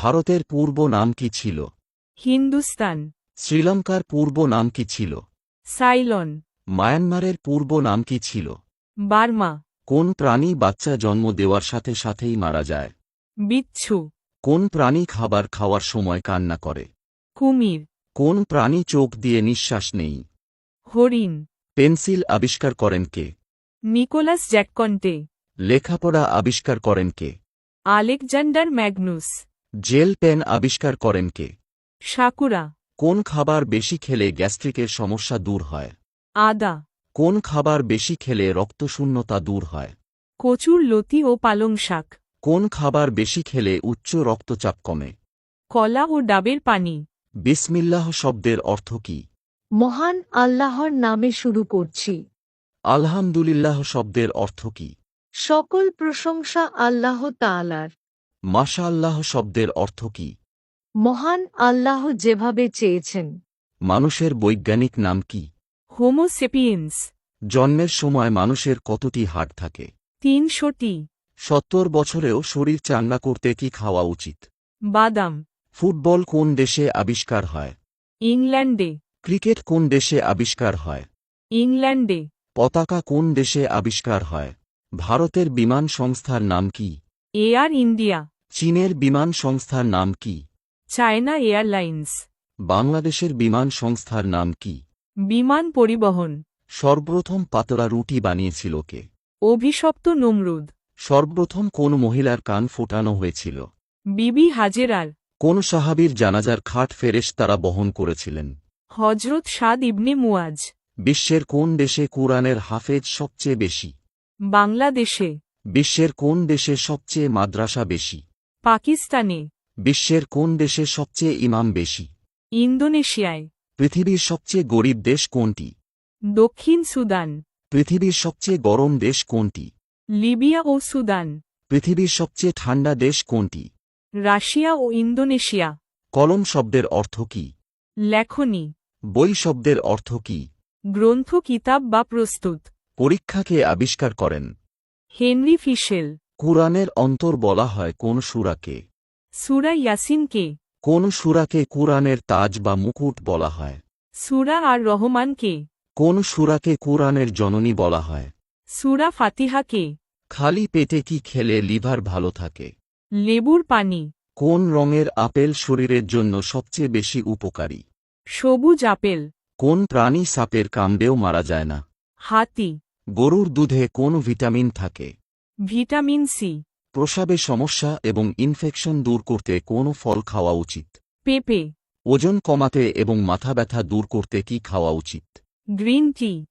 ভারতের পূর্ব নাম কি ছিল? হিন্দুস্তান। শ্রীলঙ্কার পূর্ব নাম কি ছিল? সাইলন। মায়ানমারের পূর্ব নাম কি ছিল? বার্মা। কোন প্রাণী বাচ্চা জন্ম দেওয়ার সাথে সাথেই মারা যায়? বিচ্ছু। কোন প্রাণী খাবার খাওয়ার সময় কান্না করে? কুমির। কোন প্রাণী চোখ দিয়ে নিঃশ্বাস নেই? হরিণ। পেন্সিল আবিষ্কার করেন কে? নিকোলাস জ্যাককন্টে। লেখাপড়া আবিষ্কার করেন কে? Alexander Magnus. জেল পেন আবিষ্কার করেন কে? সাকুরা কোন খাবার বেশি খেলে গ্যাস্ট্রিকের সমস্যা দূর হয়? আদা। কোন খাবার বেশি খেলে রক্তশূন্যতা দূর হয়? কচুর লতি ও পালং শাক। কোন খাবার বেশি খেলে উচ্চ রক্তচাপ কমে? কলা ও ডাবের পানি। বিসমিল্লাহ শব্দের অর্থ কি? মহান আল্লাহর নামে শুরু করছি। আলহামদুলিল্লাহ শব্দের অর্থ কি? সকল প্রশংসা আল্লাহ তাআলার। মাশা আল্লাহ শব্দের অর্থ কি? মহান আল্লাহ যেভাবে চেয়েছেন। মানুষের বৈজ্ঞানিক নাম কি? হোমোসেপিয়েন্স জন্মের সময় মানুষের কতটি হাট থাকে? তিনশোটি। সত্তর বছরেও শরীর চান্না করতে কি খাওয়া উচিত? বাদাম। ফুটবল কোন দেশে আবিষ্কার হয়? ইংল্যান্ডে। ক্রিকেট কোন দেশে আবিষ্কার হয়? ইংল্যান্ডে। পতাকা কোন দেশে আবিষ্কার হয়? ভারতের বিমান সংস্থার নাম কি? Air India. চীনের বিমান সংস্থার নাম কি? China Airlines. বাংলাদেশের বিমান সংস্থার নাম কি? বিমান পরিবহন। সর্বপ্রথম পাতলা রুটি বানিয়েছিল কে? অভিশপ্ত নমরুদ। সর্বপ্রথম কোন মহিলার কান ফোটানো হয়েছিল? বিবি হাজেরার। কোন সাহাবীর জানাজার খাট ফেরেশ তারা বহন করেছিলেন? হজরত সাদ ইবনে মুয়াজ। বিশ্বের কোন দেশে কুরআনের হাফেজ সবচেয়ে বেশি? বাংলাদেশে। বিশ্বের কোন দেশে সবচেয়ে মাদ্রাসা বেশি? পাকিস্তানে। বিশ্বের কোন দেশে সবচেয়ে ইমাম বেশি? ইন্দোনেশিয়ায়। পৃথিবীর সবচেয়ে গরিব দেশ কোনটি? দক্ষিণ সুদান। পৃথিবীর সবচেয়ে গরম দেশ কোনটি? লিবিয়া ও সুদান। পৃথিবীর সবচেয়ে ঠান্ডা দেশ কোনটি? রাশিয়া ও ইন্দোনেশিয়া। কলম শব্দের অর্থ কি? লেখনী। বই শব্দের অর্থ কি? গ্রন্থ কিতাব বা প্রস্তুত। পরীক্ষাকে আবিষ্কার করেন। Henry Fischel. কুরআনের অন্তর বলা হয় কোন সুরাকে। সুরা ইয়াসিনকে। কোন সুরাকে কুরআনের তাজ বা মুকুট বলা হয়। সুরা আর রহমানকে। কোন সুরাকে কুরআনের জননী বলা হয়। সুরা ফাতিহাকে। খালি পেটে কি খেলে লিভার ভালো থাকে। লেবুর পানি। কোন রঙের আপেল শরীরের জন্য সবচেয়ে বেশি উপকারী। সবুজ আপেল। কোন প্রাণী সাপের কামড়েও মারা যায় না। হাতি। গরুর দুধে কোন ভিটামিন থাকে। Vitamin C. প্রসাবে সমস্যা এবং ইনফেকশন দূর করতে কোন ফল খাওয়া উচিত? পেঁপে। ওজন কমাতে এবং মাথা ব্যথা দূর করতে কি খাওয়া উচিত? Green tea.